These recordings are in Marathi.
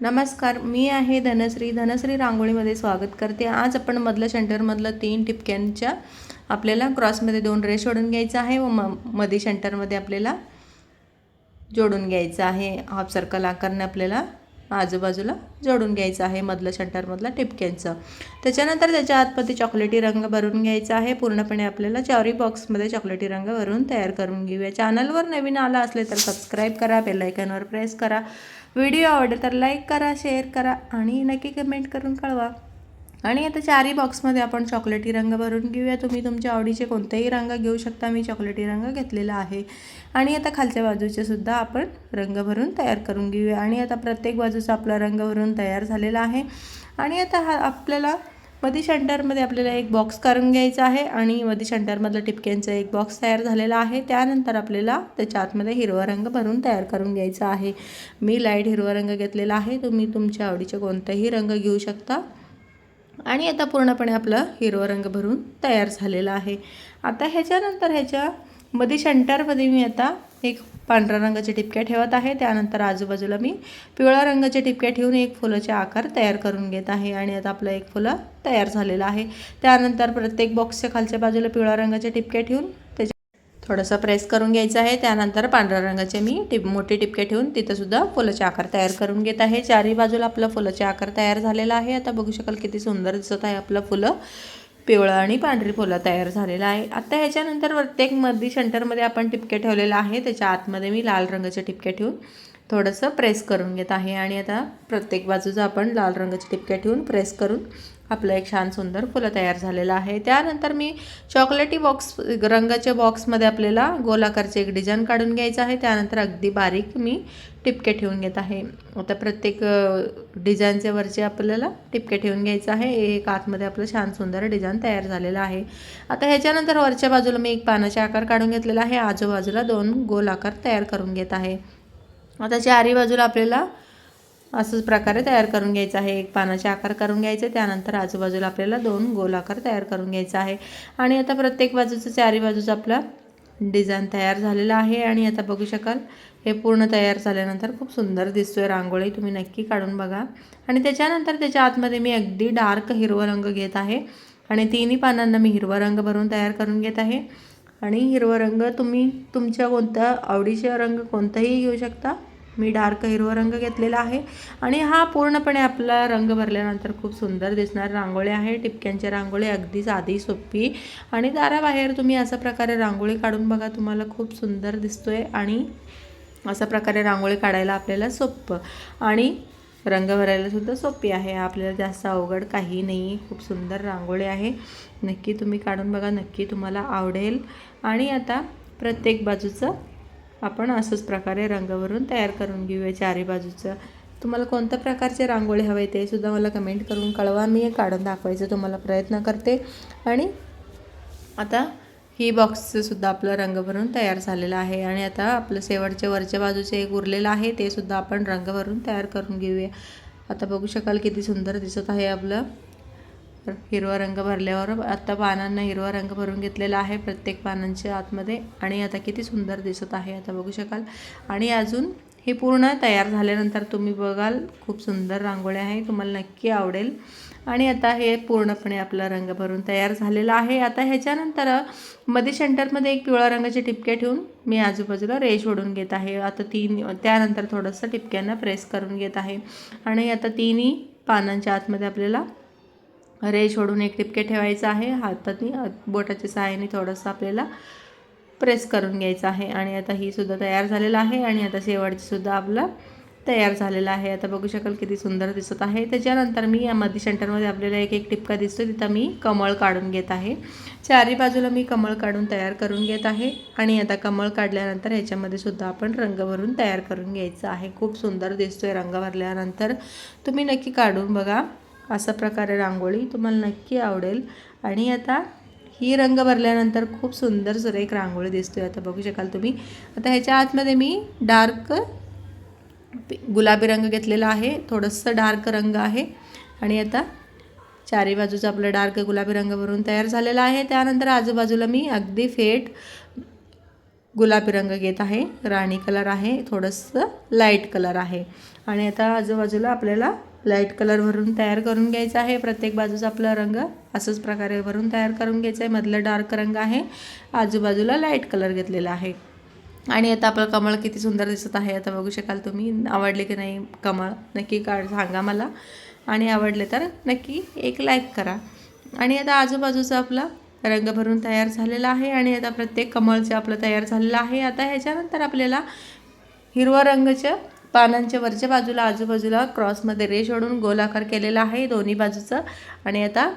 नमस्कार मी आहे धनश्री. धनश्री रांगोळीमध्ये स्वागत करते. आज आपण मधलं सेंटरमधलं तीन टिपक्यांच्या आपल्याला क्रॉसमध्ये दोन रेष ओढून घ्यायचं आहे व म मध्ये सेंटरमध्ये आपल्याला जोडून घ्यायचं आहे. हाफ सर्कल आकारने आपल्याला आजूबाजूला जोडून घ्यायचं आहे मधलं सेंटरमधलं टिपक्यांचं. त्याच्यानंतर त्याच्या आतमध्ये चॉकलेटी रंग भरून घ्यायचा आहे. पूर्णपणे आपल्याला चारी बॉक्समध्ये चॉकलेटी रंग भरून तयार करून घेऊया. चॅनलवर नवीन आला असले तर सबस्क्राईब करा बेलायकनवर प्रेस करा. व्हिडिओ आवडले तर लाईक करा शेअर करा आणि नक्की कमेंट करून कळवा. आणि आता चारही बॉक्समध्ये आपण चॉकलेटी रंग भरून घेऊया. तुम्ही तुमच्या आवडीचे कोणतेही रंग घेऊ शकता. मी चॉकलेटी रंग घेतलेला आहे. आणि आता खालच्या बाजूचे सुद्धा आपण रंग भरून तयार करून घेऊया. आणि आता प्रत्येक बाजूचा आपला रंग भरून तयार झालेला आहे. आणि आता हा आपल्याला मधी शंटरमध्ये आपल्याला एक बॉक्स करून घ्यायचा आहे आणि मधी शंटरमधलं टिपक्यांचा एक बॉक्स तयार झालेला आहे. त्यानंतर आपल्याला त्याच्या आतमध्ये हिरवा रंग भरून तयार करून घ्यायचा आहे. मी लाइट हिरवा रंग घेतलेला आहे. तुम्ही तुमच्या आवडीचे कोणताही रंग घेऊ शकता. आणि आता पूर्णपणे आपलं हिरवा रंग भरून तयार झालेला आहे. आता ह्याच्यानंतर ह्याच्या मध्ये शंटरमध्ये मी आता एक पांढऱ्या रंगाच्या टिपक्या ठेवत आहे. त्यानंतर आजूबाजूला मी पिवळ्या रंगाच्या टिपक्या ठेवून एक फुलाचे आकार तयार करून घेत आहे आणि आता आपलं एक फुलं तयार झालेलं आहे. त्यानंतर प्रत्येक बॉक्सच्या खालच्या बाजूला पिवळ्या रंगाच्या टिपक्या ठेवून त्याच्या थोडंसं प्रेस करून घ्यायचं आहे. त्यानंतर पांढऱ्या रंगाचे मी टिप मोठे टिपके ठेवून तिथंसुद्धा फुलाचे आकार तयार करून घेत आहे. चारही बाजूला आपलं फुलाचे आकार तयार झालेला आहे. आता बघू शकाल किती सुंदर दिसत आहे आपलं फुलं. पिवळं आणि पांढरी फुलं तयार झालेला आहे. आता ह्याच्यानंतर प्रत्येक मधी शंटरमध्ये आपण टिपके ठेवलेलं आहे. त्याच्या आतमध्ये मी लाल रंगाचे टिपके ठेवून थोडंसं प्रेस करून घेत आहे. आणि आता प्रत्येक बाजूचं आपण लाल रंगाचे टिपके ठेवून प्रेस करून आपलं एक छान सुंदर फुलं तयार झालेलं आहे. त्यानंतर मी चॉकलेटी बॉक्स रंगाच्या बॉक्समध्ये आपल्याला गोलाकारचे एक डिझाईन काढून घ्यायचं आहे. त्यानंतर अगदी बारीक मी टिपके ठेवून घेत आहे. आता प्रत्येक डिझाईनच्या वरचे आपल्याला टिपके ठेवून घ्यायचं आहे. एक आतमध्ये आपलं छान सुंदर डिझाईन तयार झालेलं आहे. आता ह्याच्यानंतर वरच्या बाजूला मी एक पानाचे आकार काढून घेतलेला आहे. आजूबाजूला दोन गोल आकार तयार करून घेत आहे. आता चारी बाजूला आपल्याला असंच प्रकारे तयार करून घ्यायचं आहे. एक पानाचे आकार करून घ्यायचे. त्यानंतर आजूबाजूला आपल्याला दोन गोल आकार तयार करून घ्यायचा आहे. आणि आता प्रत्येक बाजूचं चारी बाजूचं आपला डिझाईन तयार झालेला आहे. आणि आता बघू शकाल हे पूर्ण तयार झाल्यानंतर खूप सुंदर दिसतो आहे रांगोळी तुम्ही नक्की काढून बघा. आणि त्याच्यानंतर त्याच्या आतमध्ये मी अगदी डार्क हिरवा रंग घेत आहे. आणि तिन्ही पानांना मी हिरवा रंग भरून तयार करून घेत आहे. आणि हिरवा रंग तुम्ही तुमच्या कोणत्या आवडीचा रंग कोणताही घेऊ शकता. मी डार्क हिरवा रंग घेतलेला आहे. आणि हा पूर्णपणे आपला रंग भरल्यानंतर खूप सुंदर दिसणार रांगोळी आहे. टिपक्यांच्या रांगोळी अगदी साधी सोपी आणि दाराबाहेर तुम्ही अशा प्रकारे रांगोळी काढून बघा तुम्हाला खूप सुंदर दिसतोय आणि अशा प्रकारे रांगोळी काढायला आपल्याला सोपं आणि रंग भरायला सुद्धा सोपी आहे. आपल्याला जास्त अवघड काही नाही खूप सुंदर रांगोळी आहे. नक्की तुम्ही काढून बघा. नक्की तुम्हाला आवडेल. आणि आता प्रत्येक बाजूचं आपण असंच प्रकारे रंग भरून तयार करून घेऊया चारी बाजूचं. तुम्हाला कोणत्या प्रकारचे रांगोळी हवे ते सुद्धा मला कमेंट करून कळवा. मी काढून दाखवायचं तुम्हाला प्रयत्न करते. आणि आता ही बॉक्सचंसुद्धा आपलं रंग भरून तयार झालेलं आहे. आणि आता आपलं शेवटच्या वरच्या बाजूचे एक उरलेलं आहे ते सुद्धा आपण रंग भरून तयार करून घेऊया. आता बघू शकाल किती सुंदर दिसत आहे आपलं. हिरवा रंग भरल्यावर आता पानांना हिरवा रंग भरून घेतलेला आहे प्रत्येक पानांच्या आतमध्ये. आणि आता किती सुंदर दिसत आहे आता बघू शकाल. आणि अजून हे पूर्ण तयार झाल्यानंतर तुम्ही बघाल खूप सुंदर रांगोळ्या आहे तुम्हाला नक्की आवडेल. आणि आता हे पूर्णपणे आपला रंग भरून तयार झालेला आहे. आता ह्याच्यानंतरमध्ये सेंटरमध्ये एक पिवळ्या रंगाचे टिपके ठेवून मी आजूबाजूला रेश ओढून घेत आहे. आता तीन त्यानंतर थोडंसं टिपक्यांना प्रेस करून घेत आहे. आणि आता तिन्ही पानांच्या आतमध्ये आपल्याला रेश ओढून एक टिपके ठेवायचं आहे. हाताने बोटाच्या सहाय्याने थोडंसं आपल्याला प्रेस करून घ्यायचं आहे. आणि आता ही सुद्धा तयार झालेलं आहे. आणि आता शेवटचीसुद्धा आपला तयार झालेला आहे. आता बघू शकाल किती सुंदर दिसत आहे. त्याच्यानंतर मी या मधी सेंटरमध्ये आपल्याला एक एक टिपका दिसतो तिथं मी कमळ काढून घेत आहे. चारी बाजूला मी कमळ काढून तयार करून घेत आहे. आणि आता कमळ काढल्यानंतर ह्याच्यामध्ये सुद्धा आपण रंग भरून तयार करून घ्यायचं आहे. खूप सुंदर दिसतोय रंग भरल्यानंतर. तुम्ही नक्की काढून बघा. अशा प्रकारे रांगोळी तुम्हाला नक्की आवडेल. आणि आता ही रंग भरल्यानंतर खूप सुंदर सुरेख रांगोळी दिसतोय. आता बघू शकाल तुम्ही. आता ह्याच्या आतमध्ये मी डार्क गुलाबी रंग घेतलेला आहे. थोडंसं डार्क रंग आहे. आणि आता चारी बाजूचा आपलं डार्क गुलाबी रंग भरून तयार झालेला आहे. त्यानंतर आजूबाजूला मी अगदी फेट गुलाबी रंग घेत आहे. राणी कलर आहे. थोडंसं लाइट कलर आहे. आणि आता आजूबाजूला आपल्याला लाइट कलर भरून तयार करून घ्यायचा आहे. प्रत्येक बाजूचा आपला रंग असंच प्रकारे भरून तयार करून घ्यायचा आहे. मधलं डार्क रंग आहे. आजूबाजूला लाइट कलर घेतलेला आहे. आणि आता आपलं कमळ किती सुंदर दिसत आहे. आता बघू शकाल तुम्ही आवडले की नाही कमळ नक्की का सांगा मला. आणि आवडले तर नक्की एक लाईक करा. आणि आता आजूबाजूचा आपला रंग भरून तयार झालेला आहे. आणि आता प्रत्येक कमळचं आपलं तयार झालेलं आहे. आता ह्याच्यानंतर आपल्याला हिरवा रंगचं पानांच्या वरच्या बाजूला आजूबाजूला क्रॉसमध्ये रेष ओढून गोलाकार केलेला आहे दोन्ही बाजूचं. आणि आता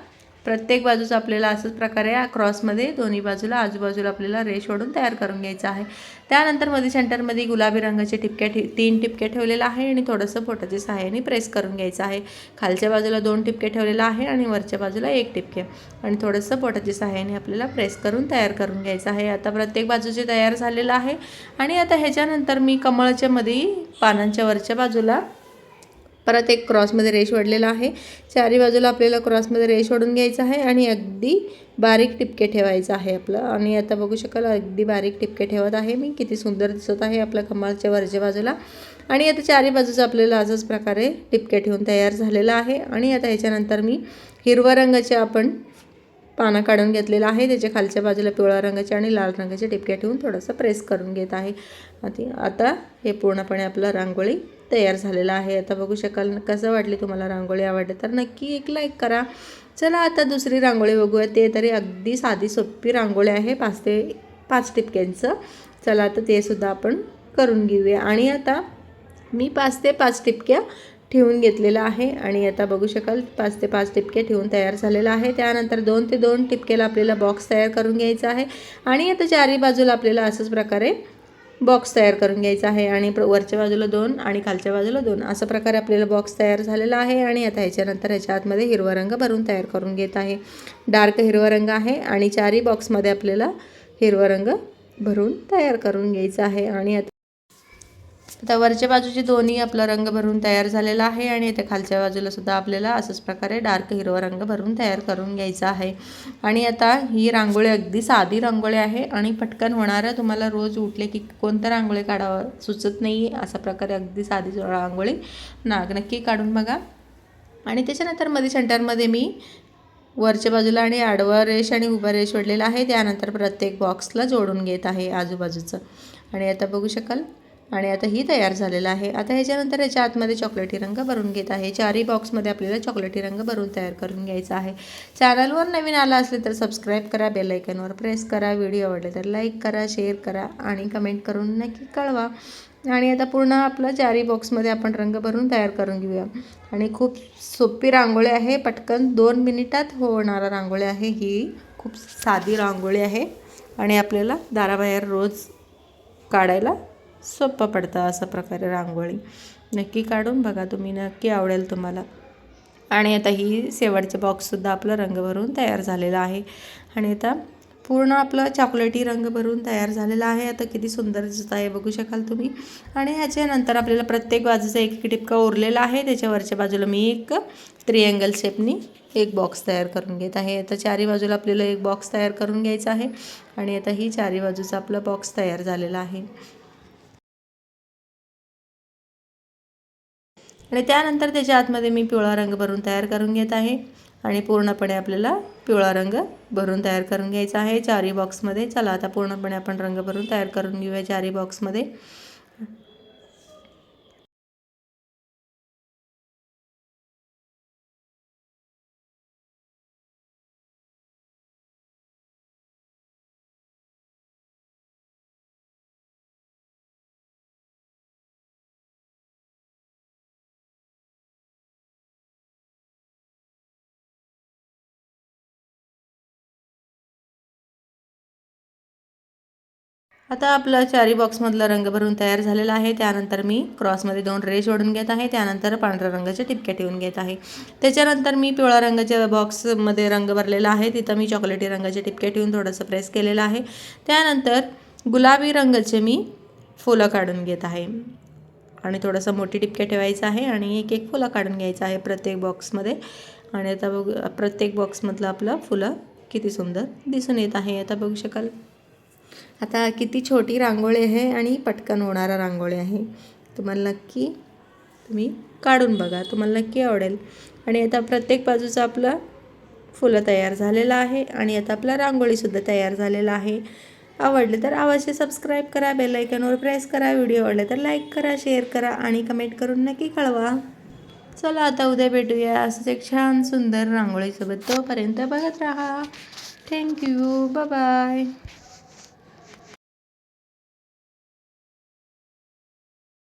प्रत्येक बाजूचं आपल्याला असंच प्रकारे क्रॉसमध्ये दोन्ही बाजूला आजूबाजूला आपल्याला रेश ओढून तयार करून घ्यायचं आहे. त्यानंतरमध्ये सेंटरमध्ये गुलाबी रंगाचे टिपक्या ठे तीन टिपके ठेवलेलं आहे आणि थोडंसं पोटाच्या सहाय्याने प्रेस करून घ्यायचं आहे. खालच्या बाजूला दोन टिपके ठेवलेलं आहे आणि वरच्या बाजूला एक टिपके आणि थोडंसं पोटाच्या सहाय्याने आपल्याला प्रेस करून तयार करून घ्यायचं आहे. आता प्रत्येक बाजूचे तयार झालेलं आहे. आणि आता ह्याच्यानंतर मी कमळच्या मध्ये पानांच्या वरच्या बाजूला परत एक क्रॉसमध्ये रेश ओढलेला आहे. चारी बाजूला आपल्याला क्रॉसमध्ये रेश ओढून घ्यायचं आहे आणि अगदी बारीक टिपके ठेवायचं आहे आपलं. आणि आता बघू शकाल अगदी बारीक टिपके ठेवत आहे मी. किती सुंदर दिसत आहे आपल्या कमालच्या वरच्या बाजूला. आणि आता चारी बाजूचं आपल्याला असंच प्रकारे टिपके ठेवून तयार झालेलं आहे. आणि आता ह्याच्यानंतर मी हिरव्या रंगाचे आपण पानं काढून घेतलेलं आहे. त्याच्या खालच्या बाजूला पिवळ्या रंगाचे आणि लाल रंगाचे टिपके ठेवून थोडंसं प्रेस करून घेत आहे. आता हे पूर्णपणे आपलं रांगोळी तयार झालेला आहे. आता बघू शकाल कसं वाटली तुम्हाला रांगोळी आवडते तर नक्की एक लाईक करा. चला आता दुसरी रांगोळी बघूया. ते तरी अगदी साधी सोपी रांगोळी आहे. पाच ते पाच टिपक्यांचं. चला आता ते सुद्धा आपण करून घेऊया. आणि आता मी पाच ते पाच टिपक्या ठेवून घेतलेलं आहे. आणि आता बघू शकाल पाच ते पाच टिपके ठेवून तयार झालेलं आहे. त्यानंतर दोन ते दोन टिपकेला आपल्याला बॉक्स तयार करून घ्यायचा आहे. आणि आता चारी बाजूला आपल्याला असंच प्रकारे बॉक्स तयार करून घ्यायचा आहे आणि वरच्या बाजूला दोन आणि खालच्या बाजूला दोन. अशा प्रकारे आपल्याला बॉक्स तयार झालेला आहे आणि आता ह्याच्यानंतर ह्याच्या आतमध्ये हिरवा रंग भरून तयार करून घेत आहे. डार्क हिरवा रंग आहे आणि चारही बॉक्समध्ये आपल्याला हिरवा रंग भरून तयार करून घ्यायचा आहे आणि आता आता वरच्या बाजूची दोन्ही आपला रंग भरून तयार झालेला आहे आणि इथे खालच्या बाजूला सुद्धा आपल्याला असंच प्रकारे डार्क हिरवा रंग भरून तयार करून घ्यायचा आहे. आणि आता ही रांगोळी अगदी साधी रांगोळी आहे आणि पटकन होणारं तुम्हाला रोज उठले की कोणतं रांगोळी काढावं सुचत नाही अशा प्रकारे अगदी साधी रांगोळी नाग नक्की काढून बघा. आणि त्याच्यानंतरमध्ये सेंटरमध्ये मी वरच्या बाजूला आणि आडवा रेश आणि उभा रेश ओढलेला आहे त्यानंतर प्रत्येक बॉक्सला जोडून घेत आहे आजूबाजूचं. आणि आता बघू शकाल आणि आता ही तयार झालेलं आहे. आता ह्याच्यानंतर याच्या आतमध्ये चॉकलेटी रंग भरून घेत आहे. चारही बॉक्समध्ये आपल्याला चॉकलेटी रंग भरून तयार करून घ्यायचा आहे. चॅनलवर नवीन आला असले तर सबस्क्राईब करा बेलायकनवर प्रेस करा. व्हिडिओ आवडले तर लाईक करा शेअर करा आणि कमेंट करून नक्की कळवा. आणि आता पूर्ण आपलं चारी बॉक्समध्ये आपण रंग भरून तयार करून घेऊया. आणि खूप सोपी रांगोळी आहे. पटकन दोन मिनिटात होणारा रांगोळी आहे. ही खूप साधी रांगोळी आहे. आणि आपल्याला दाराबाहेर रोज काढायला सोपं पडतं अशा प्रकारे रांगोळी. नक्की काढून बघा तुम्ही नक्की आवडेल तुम्हाला. आणि आता ही शेवटचे बॉक्ससुद्धा आपलं रंग भरून तयार झालेला आहे. आणि आता पूर्ण आपलं चॉकलेटी रंग भरून तयार झालेला आहे. आता किती सुंदर दिसत आहे बघू शकाल तुम्ही. आणि ह्याच्यानंतर आपल्याला प्रत्येक बाजूचा एक एक टिपका उरलेला आहे. त्याच्यावरच्या बाजूला मी एक त्रिअँगल शेपनी एक बॉक्स तयार करून घेत आहे. आता चारी बाजूला आपल्याला एक बॉक्स तयार करून घ्यायचा आहे. आणि आता ही चारी बाजूचा आपला बॉक्स तयार झालेला आहे. आणि त्यानंतर त्याच्या आतमध्ये मी पिवळा रंग भरून तयार करून घेत आहे. आणि पूर्णपणे आपल्याला पिवळा रंग भरून तयार करून घ्यायचा आहे. चारी बॉक्समध्ये चला आता पूर्णपणे आपण रंग भरून तयार करून घेऊया चारी बॉक्समध्ये आता आपलं चारी बॉक्समधला रंग भरून तयार झालेला आहे. त्यानंतर मी क्रॉसमध्ये दोन रेश ओढून घेत आहे. त्यानंतर पांढऱ्या रंगाचे टिपके ठेवून घेत आहे. त्याच्यानंतर मी पिवळ्या रंगाच्या बॉक्समध्ये रंग भरलेला आहे. तिथं मी चॉकलेटी रंगाचे टिपके ठेवून थोडंसं प्रेस केलेलं आहे. त्यानंतर गुलाबी रंगाचे मी फुलं काढून घेत आहे. आणि थोडंसं मोठी टिपके ठेवायचं आहे आणि एक एक फुलं काढून घ्यायचं आहे प्रत्येक बॉक्समध्ये. आणि आता बघू प्रत्येक बॉक्समधलं आपलं फुलं किती सुंदर दिसून येत आहे. आता बघू शकाल. आता किती छोटी रांगोळी आहे आणि पटकन होणारा रांगोळी आहे. तुम्हाला नक्की तुम्ही काढून बघा. तुम्हाला नक्की आवडेल. आणि आता प्रत्येक बाजूचं आपलं फुलं तयार झालेलं आहे आणि आता आपला रांगोळीसुद्धा तयार झालेला आहे. आवडले तर अवश्य सबस्क्राईब करा बेलायकनवर प्रेस करा. व्हिडिओ आवडले तर लाईक करा शेअर करा आणि कमेंट करून नक्की कळवा. चला आता उद्या भेटूया. असंच एक छान सुंदर रांगोळीसोबत तोपर्यंत बघत राहा. Thank you bye